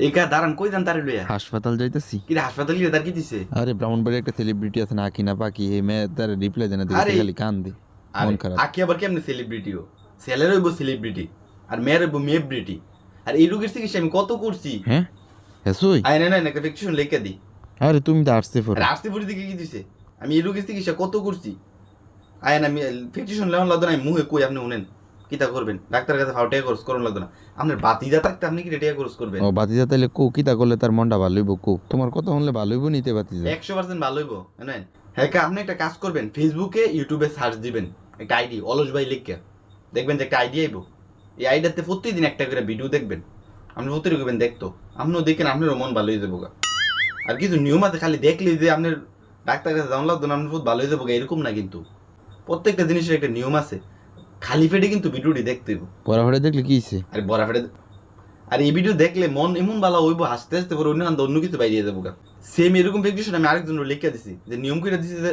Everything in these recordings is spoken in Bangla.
এই কা দাঁড়ান কই যান তারে লইয়া? হাসপাতাল যাইতেছি। কি হাসপাতাল গিয়ে তার কি দিছে? আরে ব্রাহ্মণবাড়ি একটা সেলিব্রিটি আছে না আকিনা পাকি এই মেয়ে তার রিপ্লাই দেয় না দেখে আরে- খালি কান দে মন খারাপ। আকি আবার কেমনে সেলিব্রিটি ও? ছেলের হইব সেলিব্রিটি আর মেয়ের হইব মেব্রিটি আর এই রোগের চিকিৎসা আমি কত করছি? হ্যাঁ? হেসুই আয় না না না, ফিকশন লিখে দি। আরে তুমি তো আসতে ফোর আসতে দিকে কি দিছে। আমি এই রোগের চিকিৎসা কত করছি? আয় না আমি ফিকশন লেওয়ান লাগতো না আমি মুহে কই আপনি উনেন কিতা করবেন? ডাক্তার কাছে ফাউটিয়া কোর্স করুন লাগতো না। আপনার বাতিজা থাকতে আপনি কি রেটিয়া কোর্স করবেন? ও বাতিজা তাইলে কো কিতা করলে তার মনটা ভালো হইব? কো তোমার কথা শুনলে ভালো হইব নিতে বাতিজা একশো পার্সেন্ট ভালো হইব নেন হ্যাঁ আপনি একটা কাজ করবেন ফেসবুকে ইউটিউবে সার্চ দিবেন একটা আইডি অলস ভাই লিখকে। দেখবেন যে একটা আইডি আইব। এই আইডিয়াতে প্রতিদিন একটা করে ভিডিও দেখবেন। আপনি প্রতিদিন করবেন দেখতো। আপনিও দেখেন আপনারও মন ভালো হয়ে যাব। আর কিছু নিয়ম আছে খালি দেখলেই যে আপনার ডাক্তার কাছে যাওয়ান লাগতো না আপনার বহুত ভালো হয়ে যাব এরকম না কিন্তু। প্রত্যেকটা জিনিসের একটা নিয়ম আছে। খালি পেটে কিন্তু ভিডিওটি দেখতে হইব। ফড়ে দেখলে কি হইছে? আরে বড়া ফেটে আর এই ভিডিও দেখলে মন এমন ভালো হইব হাসতে হাসতে পরে অন্য অন্য কিছু বাইরে যাব গা। সেম এরকম আমি আরেকজন লিখে দিছি যে নিয়ম করে দিছি যে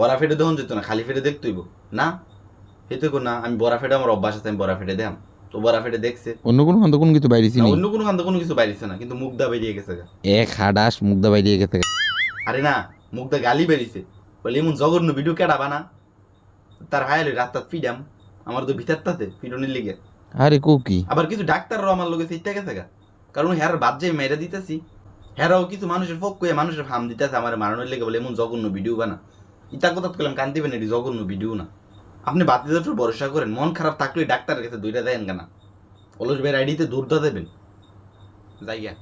বড়া ফেটে দহন যেত না খালি ফেটে দেখতে হইব। না না আমি বড়া ফেটে আমার অভ্যাস আছে আমি বড়া ফেটে দেখাম তো বড়া ফেটে দেখছে। অন্য কোনো কোনো কিছু বাইরেছি না, অন্য কোনো কান্দ কোনো কিছু বাইরেছে না কিন্তু মুগ্ধা বেরিয়ে গেছে গা। এক হাডাস মুগ্ধা বাইরে গেছে আরে না মুগ্ধা গালি বেরিয়েছে। বলে এমন জঘন্য ভিডিও কেডা বানা? তার হায়াল রাত রাত ফিডাম আমার তো ভিতরটাতে ফিডনের লিগে। আরে কো কি? আবার কিছু ডাক্তাররাও আমার লোকে সেইটা গেছে গা। কারণ হ্যার বাদ যে মেরে দিতেছি হ্যারাও কিছু মানুষের ফক কয়ে মানুষের ফার্ম দিতেছে আমার মারানোর লেগে বলে এমন জঘন্য ভিডিও বানা। ইতা কথা করলাম কান দিবেন এটি জঘন্য ভিডিও না। আপনি বাতিদের উপর ভরসা করেন মন খারাপ থাকলে ডাক্তারের কাছে দুইটা দেন কেনা অলস বের আইডিতে দূরটা দেবেন। যাইয়া।